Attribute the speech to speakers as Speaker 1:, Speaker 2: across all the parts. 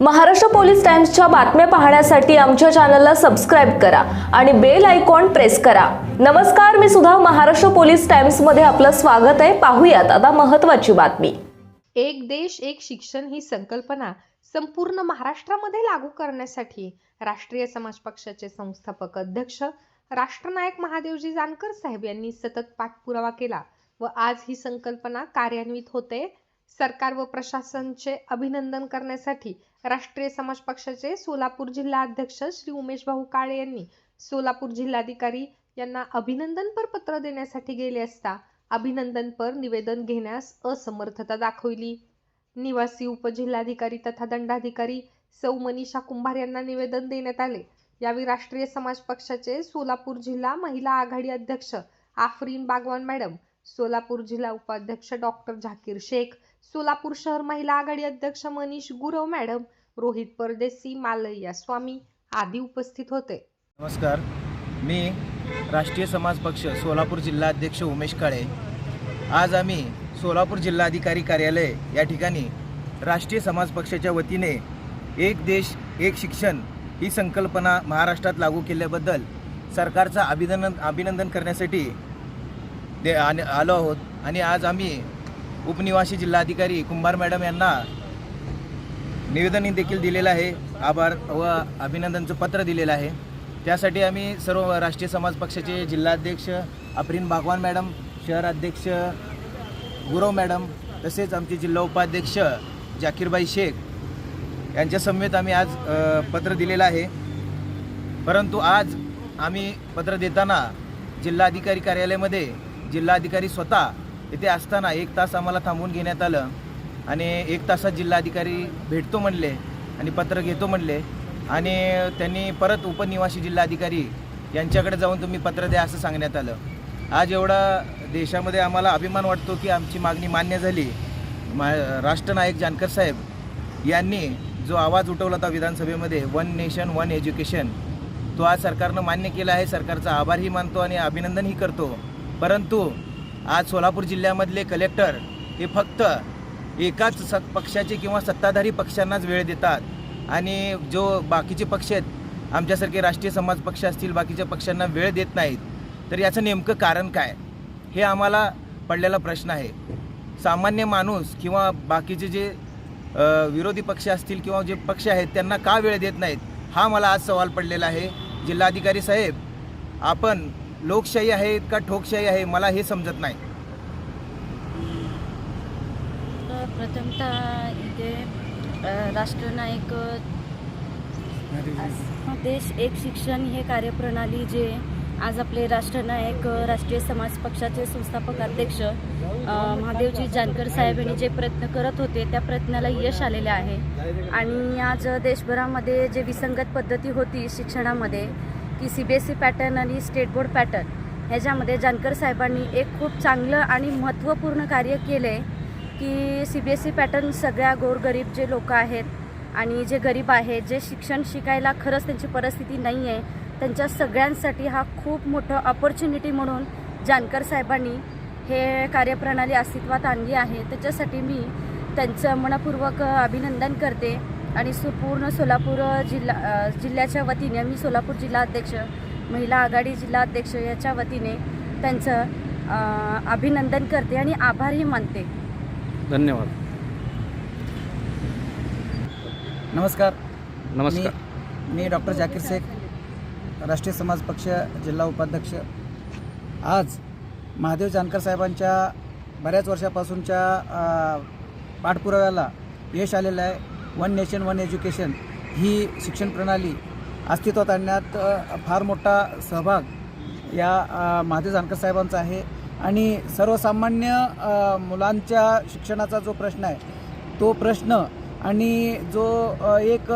Speaker 1: Maharashtra police टाइम्सच्या बातम्या पाहण्यासाठी आमच्या चॅनलला सबस्क्राईब करा आणि बेल आयकॉन प्रेस करा. नमस्कार मी सुद्धा महाराष्ट्र पोलीस टाइम्समध्ये आपलं स्वागत आहे. पाहूयात आता महत्त्वाची बातमी.
Speaker 2: एक देश एक शिक्षण ही संकल्पना संपूर्ण महाराष्ट्रामध्ये लागू करण्यासाठी राष्ट्रीय समाज पक्षाचे संस्थापक अध्यक्ष राष्ट्रनायक महादेवजी जानकर साहेब यांनी सतत पाठपुरावा केला व आज ही संकल्पना कार्यान्वित होते. सरकार व प्रशासनचे अभिनंदन करण्यासाठी राष्ट्रीय समाज पक्षाचे सोलापूर जिल्हा अध्यक्ष श्री उमेश भाऊ काळे यांनी सोलापूर जिल्हाधिकारी यांना अभिनंदनपर पत्र देण्यासाठी गेले असता अभिनंदनपर निवेदन घेण्यास असमर्थता दाखवली. निवासी उपजिल्हाधिकारी तथा दंडाधिकारी सौ मनीषा कुंभार यांना निवेदन देण्यात आले. यावेळी राष्ट्रीय समाज पक्षाचे सोलापूर जिल्हा महिला आघाडी अध्यक्ष आफरीन बागवान मॅडम सोलापूर जिल्हा उपाध्यक्ष डॉक्टर झाकीर शेख सोलापूर शहर महिला आघाडी अध्यक्ष मनीष गुरव मॅडम रोहित परदेसी मालय्या स्वामी आदी उपस्थित होते.
Speaker 3: नमस्कार. मी राष्ट्रीय समाज पक्ष सोलापूर जिल्हाध्यक्ष उमेश काळे. आज आम्ही सोलापूर जिल्हाधिकारी कार्यालय या ठिकाणी राष्ट्रीय समाज पक्षाच्या वतीने एक देश एक शिक्षण ही संकल्पना महाराष्ट्रात लागू केल्याबद्दल सरकारचं अभिनंदन अभिनंदन करण्यासाठी दे आलो आहोत. आणि आज आम्ही उपनिवासी जिल्हाधिकारी कुंभार मॅडम यांना निवेदनही देखील दिलेलं आहे. आभार व अभिनंदनचं पत्र दिलेलं आहे. त्यासाठी आम्ही सर्व राष्ट्रीय समाज पक्षाचे जिल्हाध्यक्ष अप्रिन भागवान मॅडम शहराध्यक्ष गुरव मॅडम तसेच आमचे जिल्हा उपाध्यक्ष जाकीरबाई शेख यांच्या समवेत आम्ही आज पत्र दिलेलं आहे. परंतु आज आम्ही पत्र देताना जिल्हाधिकारी कार्यालयामध्ये जिल्हाधिकारी स्वतः इथे असताना एक तास आम्हाला थांबवून घेण्यात आलं आणि एक तासात जिल्हाधिकारी भेटतो म्हणले आणि पत्र घेतो म्हणले आणि त्यांनी परत उपनिवासी जिल्हाधिकारी यांच्याकडे जाऊन तुम्ही पत्र द्या असं सांगण्यात आलं. आज एवढा देशामध्ये आम्हाला अभिमान वाटतो की आमची मागणी मान्य झाली. मा राष्ट्रनायक जानकर साहेब यांनी जो आवाज उठवला होता विधानसभेमध्ये वन नेशन वन एज्युकेशन तो आज सरकारनं मान्य केला आहे. सरकारचा आभारही मानतो आणि अभिनंदनही करतो. परंतु आज सोलापूर जिल्ह्यामधले कलेक्टर हे फक्त एकाच स पक्षाचे किंवा सत्ताधारी पक्षांनाच वेळ देतात. आणि जो बाकीचे पक्ष आहेत आमच्यासारखे राष्ट्रीय समाज पक्ष असतील बाकीच्या पक्षांना वेळ देत नाहीत. तर याचं नेमकं कारण काय? हे आम्हाला पडलेला प्रश्न आहे. सामान्य माणूस किंवा बाकीचे जे विरोधी पक्ष असतील किंवा जे पक्ष आहेत त्यांना का वेळ देत नाहीत? हा मला आज सवाल पडलेला आहे. जिल्हाधिकारी साहेब आपण लोकशाही आहे का ठोकशाही आहे मला हे समजत नाही.
Speaker 4: प्रथमतः इथे राष्ट्रनायक देश एक शिक्षण हे कार्यप्रणाली जे आज आपले राष्ट्रनायक राष्ट्रीय समाज पक्षाचे संस्थापक अध्यक्ष महादेवजी जानकर साहेब यांनी जे प्रयत्न करत होते त्या प्रयत्नाला यश आलेले आहे. आणि आज देशभरामध्ये जे विसंगत पद्धती होती शिक्षणामध्ये की C B S C pattern आणि स्टेट बोर्ड पॅटर्न ह्याच्यामध्ये जानकर साहेबांनी एक खूप चांगलं आणि महत्त्वपूर्ण कार्य केलं आहे की C B S E pattern सगळ्या गोरगरीब जे लोक आहेत आणि जे गरीब आहेत जे शिक्षण शिकायला खरंच त्यांची परिस्थिती नाही आहे त्यांच्या सगळ्यांसाठी हा खूप मोठं ऑपॉर्च्युनिटी म्हणून जानकर साहेबांनी हे कार्यप्रणाली अस्तित्वात आणली आहे. त्याच्यासाठी मी त्यांचं मनपूर्वक अभिनंदन करते. आणि पूर्ण सोलापूर जिल्हा जिल्ह्याच्या वतीने मी सोलापूर जिल्हा अध्यक्ष महिला आघाडी जिल्हा अध्यक्ष याच्या वतीने त्यांचं अभिनंदन करते आणि आभारही मानते.
Speaker 5: धन्यवाद.
Speaker 6: नमस्कार.
Speaker 5: नमस्कार.
Speaker 6: मी मी डॉक्टर जाकीर शेख राष्ट्रीय समाज पक्ष जिल्हा उपाध्यक्ष. आज महादेव जानकर साहेबांच्या बऱ्याच वर्षापासूनच्या पाठपुराव्याला यश आलेलं आहे. वन नेशन वन एज्युकेशन ही शिक्षण प्रणाली अस्तित्वात आणण्यात फार मोठा सहभाग या महादेव जानकर साहेबांचा आहे. आणि सर्वसामान्य मुलांच्या शिक्षणाचा जो प्रश्न आहे तो प्रश्न आणि जो एक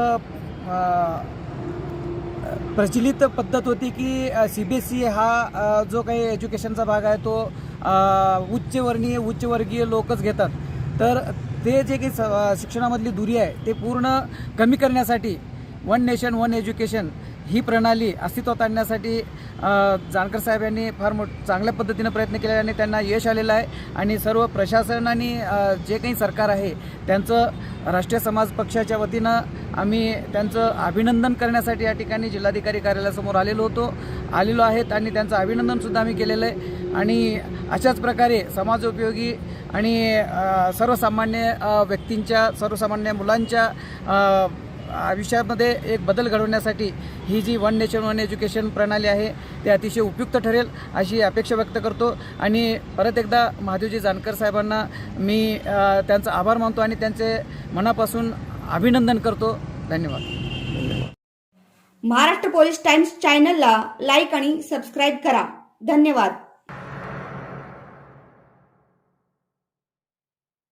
Speaker 6: प्रचलित पद्धत होती की सी बी एस सी हा जो काही एज्युकेशनचा भाग आहे तो उच्चवर्णीय उच्चवर्गीय लोकच घेतात. तर ते जे काही स- शिक्षणामधली दुरी आहे ते पूर्ण कमी करण्यासाठी वन नेशन वन एज्युकेशन ही प्रणाली अस्तित्वात आणण्यासाठी जानकर साहेब यांनी फार मोठ चांगल्या पद्धतीनं प्रयत्न केले आणि त्यांना यश आलेलं आहे. आणि सर्व प्रशासन आणि जे काही सरकार आहे त्यांचं राष्ट्रीय समाज पक्षाच्या वतीनं आम्ही त्यांचं अभिनंदन करण्यासाठी या ठिकाणी जिल्हाधिकारी कार्यालयासमोर आलेलो होतो. आलेलो आहेत आणि त्यांचं अभिनंदनसुद्धा आम्ही केलेलं आहे. आणि अशाच प्रकारे समाजोपयोगी आणि सर्वसामान्य व्यक्तींच्या सर्वसामान्य मुलांच्या आयुष्यामध्ये एक बदल घडवण्यासाठी ही जी वन नेशन वन एज्युकेशन प्रणाली आहे ते अतिशय उपयुक्त ठरेल अशी अपेक्षा व्यक्त करतो. आणि परत एकदा महादेवजी जानकर साहेबांना मी त्यांचा आभार मानतो आणि त्यांचे मनापासून अभिनंदन करतो. धन्यवाद.
Speaker 7: महाराष्ट्र पोलीस टाइम्स चॅनलला लाईक आणि सबस्क्राईब करा. धन्यवाद.